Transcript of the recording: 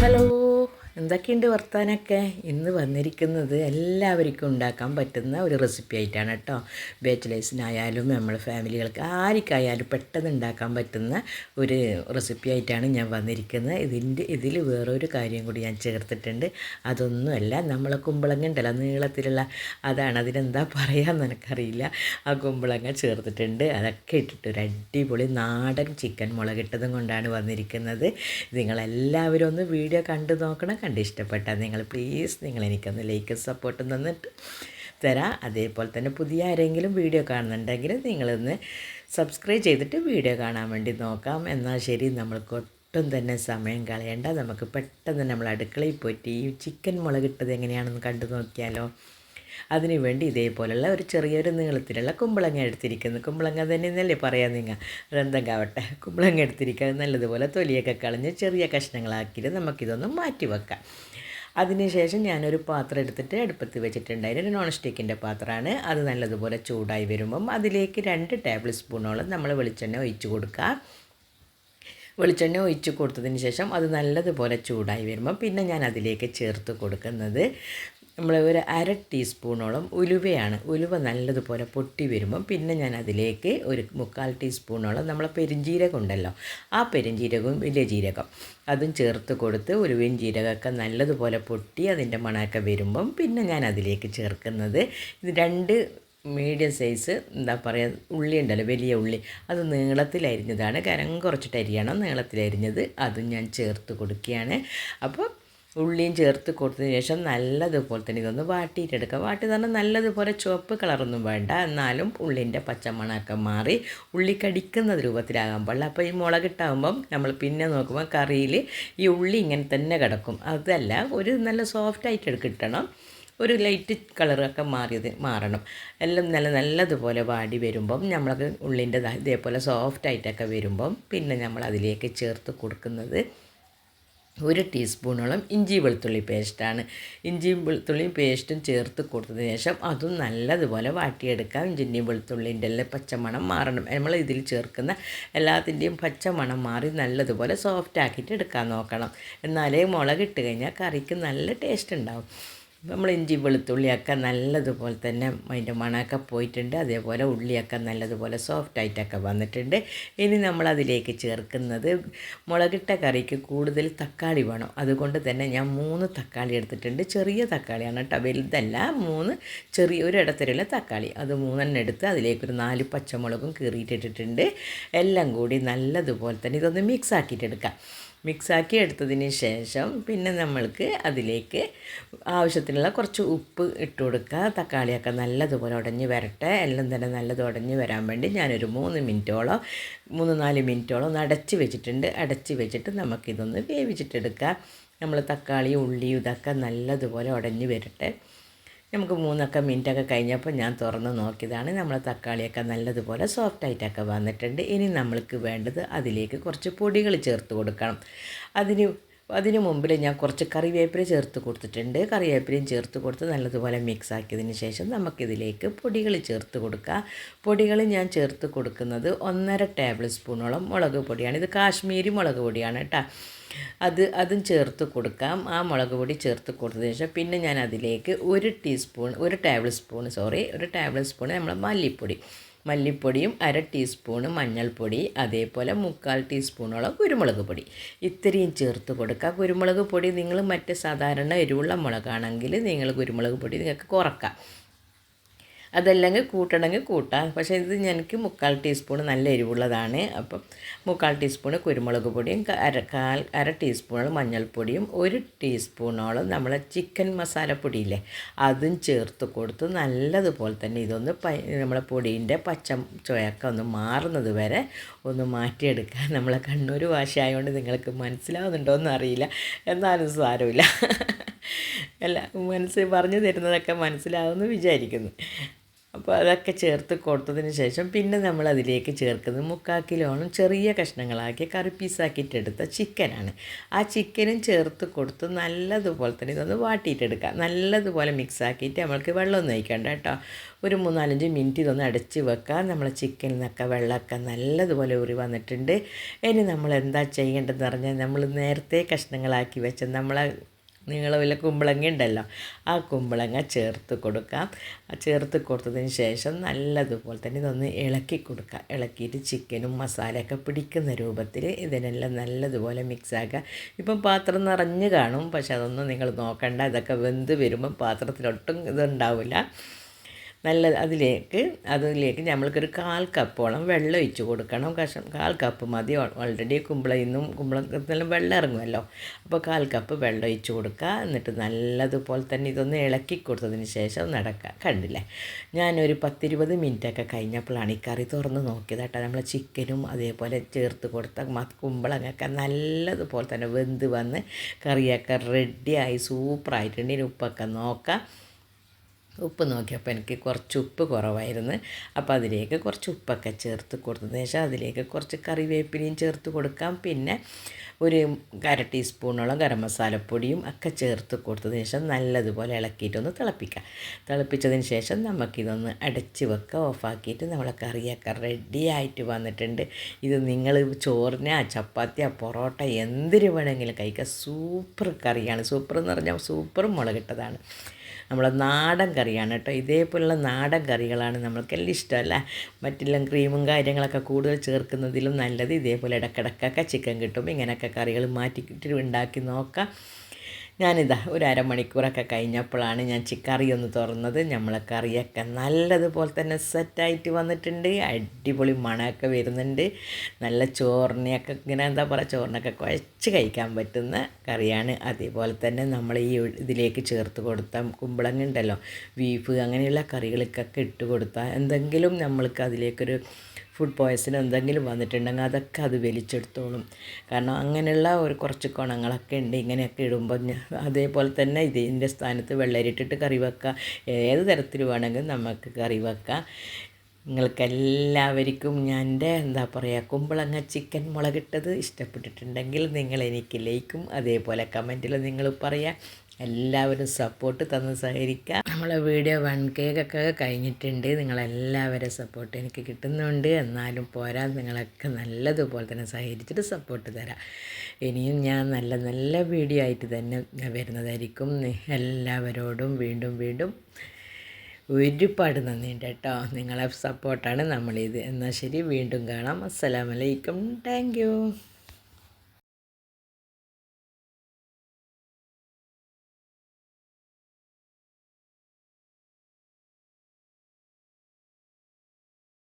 Hello. എന്തൊക്കെയുണ്ട് വർത്താനൊക്കെ? ഇന്ന് വന്നിരിക്കുന്നത് എല്ലാവർക്കും ഉണ്ടാക്കാൻ പറ്റുന്ന ഒരു റെസിപ്പി ആയിട്ടാണ് കേട്ടോ. ബാച്ചിലേഴ്സിനായാലും നമ്മുടെ ഫാമിലികൾക്ക് ആർക്കായാലും പെട്ടെന്ന് ഉണ്ടാക്കാൻ പറ്റുന്ന ഒരു റെസിപ്പി ആയിട്ടാണ് ഞാൻ വന്നിരിക്കുന്നത്. ഇതിന്റെ ഇതിൽ വേറൊരു കാര്യം കൂടി ഞാൻ ചേർത്തിട്ടുണ്ട്. അതൊന്നുമല്ല നമ്മളെ കുമ്പളങ്ങ ഉണ്ടല്ലോ നീളത്തിലുള്ള അതാണ്. അതിനെന്താ പറയാമെന്ന് എനിക്കറിയില്ല. ആ കുമ്പളങ്ങ ചേർത്തിട്ടുണ്ട്. അതൊക്കെ ഇട്ടിട്ട് ഒരു അടിപൊളി നാടൻ ചിക്കൻ മുളകിട്ടതും കൊണ്ടാണ് വന്നിരിക്കുന്നത്. നിങ്ങളെല്ലാവരും ഒന്ന് വീഡിയോ കണ്ടു നോക്കണം. കണ്ട് ഇഷ്ടപ്പെട്ടാൽ നിങ്ങൾ പ്ലീസ് നിങ്ങൾ എനിക്കൊന്ന് ലൈക്ക് സപ്പോർട്ട് തന്നിട്ട് തരാം. അതേപോലെ തന്നെ പുതിയ ആരെങ്കിലും വീഡിയോ കാണുന്നുണ്ടെങ്കിൽ നിങ്ങളൊന്ന് സബ്സ്ക്രൈബ് ചെയ്തിട്ട് വീഡിയോ കാണാൻ വേണ്ടി നോക്കാം. എന്നാൽ ശരി നമ്മൾക്ക് ഒട്ടും തന്നെ സമയം കളയണ്ട. നമുക്ക് പെട്ടെന്ന് നമ്മൾ അടുക്കളയിൽ പോയിട്ട് ഈ ചിക്കൻ മുളകിട്ടത് എങ്ങനെയാണെന്ന് കണ്ടു നോക്കിയാലോ. അതിനു വേണ്ടി ഇതേപോലെയുള്ള ഒരു ചെറിയൊരു നീളത്തിലുള്ള കുമ്പളങ്ങ എടുത്തിരിക്കുന്നു. കുമ്പളങ്ങ തന്നെ എന്നല്ലേ പറയാം നിങ്ങൾ രന്തങ്കാവട്ടെ കുമ്പളങ്ങ എടുത്തിരിക്കുക നല്ലതുപോലെ തൊലിയൊക്കെ കളഞ്ഞ് ചെറിയ കഷ്ണങ്ങളാക്കിയിട്ട് നമുക്കിതൊന്ന് മാറ്റി വെക്കാം അതിനുശേഷം ഞാനൊരു പാത്രം എടുത്തിട്ട് അടുപ്പത്ത് വെച്ചിട്ടുണ്ടായിരുന്നു ഒരു നോൺ സ്റ്റിക്കിന്റെ പാത്രമാണ്. അത് നല്ലതുപോലെ ചൂടായി വരുമ്പം അതിലേക്ക് രണ്ട് ടേബിൾ സ്പൂണോളം നമ്മൾ വെളിച്ചെണ്ണ ഒഴിച്ച് കൊടുക്കുക വെളിച്ചെണ്ണ ഒഴിച്ച് കൊടുത്തതിന് ശേഷം അത് നല്ലതുപോലെ ചൂടായി വരുമ്പം പിന്നെ ഞാൻ അതിലേക്ക് ചേർത്ത് കൊടുക്കുന്നത് നമ്മൾ ഒരു അര ടീസ്പൂണോളം ഉലുവയാണ്. ഉലുവ നല്ലതുപോലെ പൊട്ടി വരുമ്പം പിന്നെ ഞാൻ അതിലേക്ക് ഒരു മുക്കാൽ ടീസ്പൂണോളം നമ്മൾ പെരുംജീരകം ഉണ്ടല്ലോ ആ പെരുംജീരകവും വലിയ ജീരകം. അതും ചേർത്ത് കൊടുത്ത് ഉലുവയും ജീരകമൊക്കെ നല്ലതുപോലെ പൊട്ടി അതിന്റെ മണമൊക്കെ വരുമ്പം പിന്നെ ഞാൻ അതിലേക്ക് ചേർക്കുന്നത് ഇത് രണ്ട് മീഡിയം സൈസ് എന്താ പറയുക ഉള്ളി ഉണ്ടല്ലോ വലിയ ഉള്ളി. അത് നീളത്തിലരിഞ്ഞതാണ്. കരം കുറച്ചിട്ട് അരിയണം. നീളത്തിലരിഞ്ഞത് അതും ഞാൻ ചേർത്ത് കൊടുക്കുകയാണ്. അപ്പോൾ ഉള്ളിയും ചേർത്ത് കൊടുത്തതിന് ശേഷം നല്ലതുപോലെ തന്നെ ഇതൊന്ന് വാട്ടിയിട്ടെടുക്കുക. വാട്ടി തന്നെ നല്ലതുപോലെ ചുവപ്പ് കളറൊന്നും വേണ്ട. എന്നാലും ഉള്ളിന്റെ പച്ചമണമൊക്കെ മാറി ഉള്ളി കടിക്കുന്ന രൂപത്തിലാകാൻ പാടില്ല. അപ്പോൾ ഈ മുളകിട്ടാകുമ്പം നമ്മൾ പിന്നെ നോക്കുമ്പോൾ കറിയിൽ ഈ ഉള്ളി ഇങ്ങനെ തന്നെ കിടക്കും. അതല്ല ഒരു നല്ല സോഫ്റ്റായിട്ട് കിട്ടണം. ഒരു ലൈറ്റ് കളറൊക്കെ മാറിയത് മാറണം. എല്ലാം നല്ല നല്ലതുപോലെ വാടി വരുമ്പം നമ്മൾക്ക് ഉള്ളിന്റെ ഇതേപോലെ സോഫ്റ്റായിട്ടൊക്കെ വരുമ്പം പിന്നെ നമ്മൾ അതിലേക്ക് ചേർത്ത് കൊടുക്കുന്നത് ഒരു ടീസ്പൂണോളം ഇഞ്ചി വെളുത്തുള്ളി പേസ്റ്റാണ്. ഇഞ്ചിയും വെളുത്തുള്ളിയും പേസ്റ്റും ചേർത്ത് കൊടുത്തതിന് ശേഷം അതും നല്ലതുപോലെ വാട്ടിയെടുക്കാം. ഇഞ്ചിന്റെയും വെളുത്തുള്ളിന്റെ എല്ലാം പച്ചമണം മാറണം. നമ്മൾ ഇതിൽ ചേർക്കുന്ന എല്ലാത്തിന്റെയും പച്ചമണം മാറി നല്ലതുപോലെ സോഫ്റ്റ് ആക്കിയിട്ട് എടുക്കാൻ നോക്കണം. എന്നാലേ മുളകിട്ട് കഴിഞ്ഞാൽ കറിക്ക് നല്ല ടേസ്റ്റ് ഉണ്ടാവും. നമ്മൾ ഇഞ്ചി വെളുത്തുള്ളിയൊക്കെ നല്ലതുപോലെ തന്നെ അതിന്റെ മണമൊക്കെ പോയിട്ടുണ്ട്. അതേപോലെ ഉള്ളിയൊക്കെ നല്ലതുപോലെ സോഫ്റ്റായിട്ടൊക്കെ വന്നിട്ടുണ്ട്. ഇനി നമ്മൾ അതിലേക്ക് ചേർക്കുന്നത് മുളകിട്ട കറിക്ക് കൂടുതൽ തക്കാളി വേണം. അതുകൊണ്ട് തന്നെ ഞാൻ മൂന്ന് തക്കാളി എടുത്തിട്ടുണ്ട്. ചെറിയ തക്കാളിയാണ് കേട്ടോ. വലുതല്ല. മൂന്ന് ചെറിയ ഒരു ഇടത്തരമുള്ള തക്കാളി. അത് മൂന്നെണ്ണം എടുത്ത് അതിലേക്കൊരു നാല് പച്ചമുളകും കീറിയിട്ടിട്ടുണ്ട് എല്ലാം കൂടി നല്ലതുപോലെ തന്നെ ഇതൊന്ന് മിക്സ് ആക്കിയിട്ടെടുക്കാം. മിക്സാക്കി എടുത്തതിന് ശേഷം പിന്നെ നമ്മൾക്ക് അതിലേക്ക് ആവശ്യത്തിനുള്ള കുറച്ച് ഉപ്പ് ഇട്ട് കൊടുക്കുക. തക്കാളിയൊക്കെ നല്ലതുപോലെ ഉടഞ്ഞ് വരട്ടെ. എല്ലാം തന്നെ നല്ലത് ഉടഞ്ഞ് വരാൻ വേണ്ടി ഞാനൊരു മൂന്ന് മിനിറ്റോളം മൂന്ന് നാല് മിനിറ്റോളം ഒന്ന് അടച്ച് വെച്ചിട്ടുണ്ട്. അടച്ച് വെച്ചിട്ട് നമുക്കിതൊന്ന് വേവിച്ചിട്ടെടുക്കുക നമ്മൾ തക്കാളി ഉള്ളി ഇതൊക്കെ നല്ലതുപോലെ ഉടഞ്ഞ് വരട്ടെ. നമുക്ക് മൂന്നൊക്കെ മിനിറ്റൊക്കെ കഴിഞ്ഞപ്പോൾ ഞാൻ തുറന്ന് നോക്കിയതാണ് നമ്മൾ തക്കാളിയൊക്കെ നല്ലതുപോലെ സോഫ്റ്റായിട്ടൊക്കെ വന്നിട്ടുണ്ട്. ഇനി നമ്മൾക്ക് വേണ്ടത് അതിലേക്ക് കുറച്ച് പൊടികൾ ചേർത്ത് കൊടുക്കണം. അതിന് അതിന് മുമ്പിൽ ഞാൻ കുറച്ച് കറിവേപ്പില ചേർത്ത് കൊടുത്തിട്ടുണ്ട്. കറിവേപ്പിലയും ചേർത്ത് കൊടുത്ത് നല്ലതുപോലെ മിക്സ് ആക്കിയതിന് ശേഷം നമുക്കിതിലേക്ക് പൊടികൾ ചേർത്ത് കൊടുക്കുക പൊടികൾ ഞാൻ ചേർത്ത് കൊടുക്കുന്നത് ഒന്നര ടേബിൾ സ്പൂണോളം മുളക് പൊടിയാണ്. ഇത് കാശ്മീരി മുളക് പൊടിയാണ് കേട്ടോ അത് അതും ചേർത്ത് കൊടുക്കാം. ആ മുളക് പൊടി ചേർത്ത് കൊടുത്തതിന് ശേഷം പിന്നെ ഞാൻ അതിലേക്ക് ഒരു ടീസ്പൂൺ ഒരു ടേബിൾ സ്പൂൺ സോറി ഒരു ടേബിൾ സ്പൂൺ നമ്മൾ മല്ലിപ്പൊടി. മല്ലിപ്പൊടിയും അര ടീസ്പൂണ് മഞ്ഞൾപ്പൊടി അതേപോലെ മുക്കാൽ ടീസ്പൂണോളം കുരുമുളക് പൊടി. ഇത്രയും ചേർത്ത് കൊടുക്കുക. കുരുമുളക് പൊടി നിങ്ങൾ മറ്റ് സാധാരണ എരിവുള്ള മുളകാണെങ്കിൽ നിങ്ങൾ കുരുമുളക് പൊടി നിങ്ങൾക്ക് കുറക്കാം. അതല്ലെങ്കിൽ കൂട്ടണമെങ്കിൽ കൂട്ടാം. പക്ഷേ ഇത് എനിക്ക് മുക്കാൽ ടീസ്പൂൺ നല്ല എരിവുള്ളതാണ്. അപ്പം മുക്കാൽ ടീസ്പൂൺ കുരുമുളക് പൊടിയും അര കാൽ അര ടീസ്പൂണോളം മഞ്ഞൾപ്പൊടിയും ഒരു ടീസ്പൂണോളം നമ്മളെ ചിക്കൻ മസാലപ്പൊടിയില്ലേ അതും ചേർത്ത് കൊടുത്ത് നല്ലതുപോലെ തന്നെ ഇതൊന്ന് നമ്മളെ പൊടീന്റെ പച്ച ചുവയൊക്കെ ഒന്ന് മാറുന്നത് വരെ ഒന്ന് മാറ്റിയെടുക്കാൻ നമ്മളെ കണ്ണൂർ ഭാഷയായതുകൊണ്ട് നിങ്ങൾക്ക് മനസ്സിലാവുന്നുണ്ടോ എന്ന് അറിയില്ല. എന്നാലും സാരമില്ല. അല്ല മനസ്സ് പറഞ്ഞു തരുന്നതൊക്കെ മനസ്സിലാവുമെന്ന് വിചാരിക്കുന്നു. അപ്പോൾ അതൊക്കെ ചേർത്ത് കൊടുത്തതിന് ശേഷം പിന്നെ നമ്മൾ അതിലേക്ക് ചേർക്കുന്നത് മുക്കാൽ കിലോണം ചെറിയ കഷ്ണങ്ങളാക്കി കറി പീസാക്കിയിട്ടെടുത്ത ചിക്കനാണ് ആ ചിക്കനും ചേർത്ത് കൊടുത്ത് നല്ലതുപോലെ തന്നെ ഇതൊന്ന് വാട്ടിയിട്ടെടുക്കുക നല്ലതുപോലെ മിക്സ് ആക്കിയിട്ട് നമ്മൾക്ക് വെള്ളമൊന്നും ഒഴിക്കണ്ട കേട്ടോ. ഒരു മൂന്നാലഞ്ച് മിനിറ്റ് ഇതൊന്ന് അടച്ച് വെക്കുക നമ്മൾ ചിക്കനിൽ നിന്നൊക്കെ വെള്ളമൊക്കെ നല്ലതുപോലെ ഉറി വന്നിട്ടുണ്ട്. ഇനി നമ്മൾ എന്താ ചെയ്യേണ്ടതെന്ന് പറഞ്ഞാൽ നമ്മൾ നേരത്തെ കഷ്ണങ്ങളാക്കി വെച്ച നമ്മളെ നീളമില്ല കുമ്പളങ്ങ ഉണ്ടല്ലോ ആ കുമ്പളങ്ങ ചേർത്ത് കൊടുക്കാം. ചേർത്ത് കൊടുത്തതിന് ശേഷം നല്ലതുപോലെ തന്നെ ഇതൊന്ന് ഇളക്കി കൊടുക്കുക ഇളക്കിയിട്ട് ചിക്കനും മസാലയൊക്കെ പിടിക്കുന്ന രൂപത്തിൽ ഇതിനെല്ലാം നല്ലതുപോലെ മിക്സ് ആക്കുക. ഇപ്പം പാത്രം നിറഞ്ഞ് കാണും പക്ഷെ അതൊന്നും നിങ്ങൾ നോക്കണ്ട. ഇതൊക്കെ വെന്ത് വരുമ്പം പാത്രത്തിലൊട്ടും ഇതുണ്ടാവില്ല. നല്ല അതിലേക്ക് അതിലേക്ക് നമ്മൾക്കൊരു കാൽ കപ്പോളം വെള്ളം ഒഴിച്ച് കൊടുക്കണം. കഷം കാൽ കപ്പ് മതി. ഓൾറെഡി കുമ്പളയിന്നും കുമ്പളത്തിലും വെള്ളം ഇറങ്ങുമല്ലോ. അപ്പോൾ കാൽ കപ്പ് വെള്ളം ഒഴിച്ച് കൊടുക്കുക. എന്നിട്ട് നല്ലതുപോലെ തന്നെ ഇതൊന്ന് ഇളക്കി കൊടുത്തതിന് ശേഷം നടക്കുക. കണ്ടില്ലേ? ഞാനൊരു പത്തിരുപത് മിനിറ്റൊക്കെ കഴിഞ്ഞപ്പോഴാണ് ഈ കറി തുറന്ന് നോക്കിയത് കേട്ടോ. നമ്മൾ ചിക്കനും അതേപോലെ ചേർത്ത് കൊടുത്ത കുമ്പളങ്ങൊക്കെ നല്ലതുപോലെ തന്നെ വെന്ത് വന്ന് കറിയൊക്കെ റെഡിയായി സൂപ്പറായിട്ടുണ്ട് ഇനി ഉപ്പൊക്കെ നോക്കാം. ഉപ്പ് നോക്കിയപ്പോൾ എനിക്ക് കുറച്ച് ഉപ്പ് കുറവായിരുന്നു. അപ്പോൾ അതിലേക്ക് കുറച്ച് ഉപ്പൊക്കെ ചേർത്ത് കൊടുത്തതിന് ശേഷം അതിലേക്ക് കുറച്ച് കറിവേപ്പിലയും ചേർത്ത് കൊടുക്കാം. പിന്നെ ഒരു അര ടീസ്പൂണോളം ഗരം മസാലപ്പൊടിയും ഒക്കെ ചേർത്ത് കൊടുത്തതിന് ശേഷം നല്ലതുപോലെ ഇളക്കിയിട്ടൊന്ന് തിളപ്പിക്കുക തിളപ്പിച്ചതിന് ശേഷം നമുക്കിതൊന്ന് അടച്ച് വെക്കുക. ഓഫാക്കിയിട്ട് നമ്മളെ കറിയൊക്കെ റെഡി ആയിട്ട് വന്നിട്ടുണ്ട്. ഇത് നിങ്ങൾ ചോറിന് ചപ്പാത്തിയോ പൊറോട്ട എന്തിനു വേണമെങ്കിലും കഴിക്കുക സൂപ്പർ കറിയാണ്. സൂപ്പർ എന്ന് പറഞ്ഞാൽ സൂപ്പർ മുളകിട്ടതാണ്. നമ്മളെ നാടൻ കറിയാണ് കേട്ടോ. ഇതേപോലുള്ള നാടൻ കറികളാണ് നമ്മൾക്കെല്ലാം ഇഷ്ടമല്ല മറ്റെല്ലാം ക്രീമും കാര്യങ്ങളൊക്കെ കൂടുതൽ ചേർക്കുന്നതിലും നല്ലത് ഇതേപോലെ ഇടക്കിടക്കൊക്കെ ചിക്കൻ കിട്ടുമ്പോൾ ഇങ്ങനെയൊക്കെ കറികൾ മാറ്റിയിട്ട് ഉണ്ടാക്കി നോക്കാം. ഞാനിതാ ഒരു അരമണിക്കൂറൊക്കെ കഴിഞ്ഞപ്പോഴാണ് ഞാൻ ചിക്കറി ഒന്ന് തുറന്നത്. നമ്മളെ കറിയൊക്കെ നല്ലതുപോലെ തന്നെ സെറ്റായിട്ട് വന്നിട്ടുണ്ട്. അടിപൊളി മണമൊക്കെ വരുന്നുണ്ട്. നല്ല ചോറിനെയൊക്കെ ഇങ്ങനെ എന്താ പറയുക ചോറിനൊക്കെ കുഴച്ച് കഴിക്കാൻ പറ്റുന്ന കറിയാണ്. അതേപോലെ തന്നെ നമ്മൾ ഈ ഇതിലേക്ക് ചേർത്ത് കൊടുത്ത കുമ്പളങ്ങ ഉണ്ടല്ലോ ബീഫ് അങ്ങനെയുള്ള കറികൾക്കൊക്കെ ഇട്ട് കൊടുത്താൽ എന്തെങ്കിലും നമ്മൾക്ക് അതിലേക്കൊരു ഫുഡ് പോയ്സൺ എന്തെങ്കിലും വന്നിട്ടുണ്ടെങ്കിൽ അതൊക്കെ അത് വലിച്ചെടുത്തോളും. കാരണം അങ്ങനെയുള്ള ഒരു കുറച്ച് കുണങ്ങളൊക്കെ ഉണ്ട്. ഇങ്ങനെയൊക്കെ ഇടുമ്പോൾ അതേപോലെ തന്നെ ഇതിന്റെ സ്ഥാനത്ത് വെള്ളരിട്ടിട്ട് കറി വെക്കുക ഏത് തരത്തിൽ വേണമെങ്കിലും നമുക്ക് കറി വെക്കാം. നിങ്ങൾക്കെല്ലാവർക്കും ഞാൻ എന്റെ എന്താ പറയുക കുമ്പളങ്ങ ചിക്കൻ മുളകിട്ടത് ഇഷ്ടപ്പെട്ടിട്ടുണ്ടെങ്കിൽ നിങ്ങൾ എനിക്ക് ലൈക്കും അതേപോലെ കമന്റിൽ നിങ്ങൾ പറയുക എല്ലാവരും സപ്പോർട്ട് തന്ന് സഹകരിക്കുക നമ്മളെ വീഡിയോ വൺ കേക്കൊക്കെ കഴിഞ്ഞിട്ടുണ്ട്. നിങ്ങളെല്ലാവരും സപ്പോർട്ട് എനിക്ക് കിട്ടുന്നുണ്ട്. എന്നാലും പോരാ നിങ്ങളൊക്കെ നല്ലതുപോലെ തന്നെ സഹകരിച്ചിട്ട് സപ്പോർട്ട് തരാം. ഇനിയും ഞാൻ നല്ല നല്ല വീഡിയോ ആയിട്ട് തന്നെ വരുന്നതായിരിക്കും. എല്ലാവരോടും വീണ്ടും വീണ്ടും ഒരുപാട് നന്ദിയുണ്ട് കേട്ടോ. നിങ്ങളെ സപ്പോർട്ടാണ് നമ്മളിത്. എന്നാൽ ശരി വീണ്ടും കാണാം. അസ്സലാമലൈക്കും താങ്ക്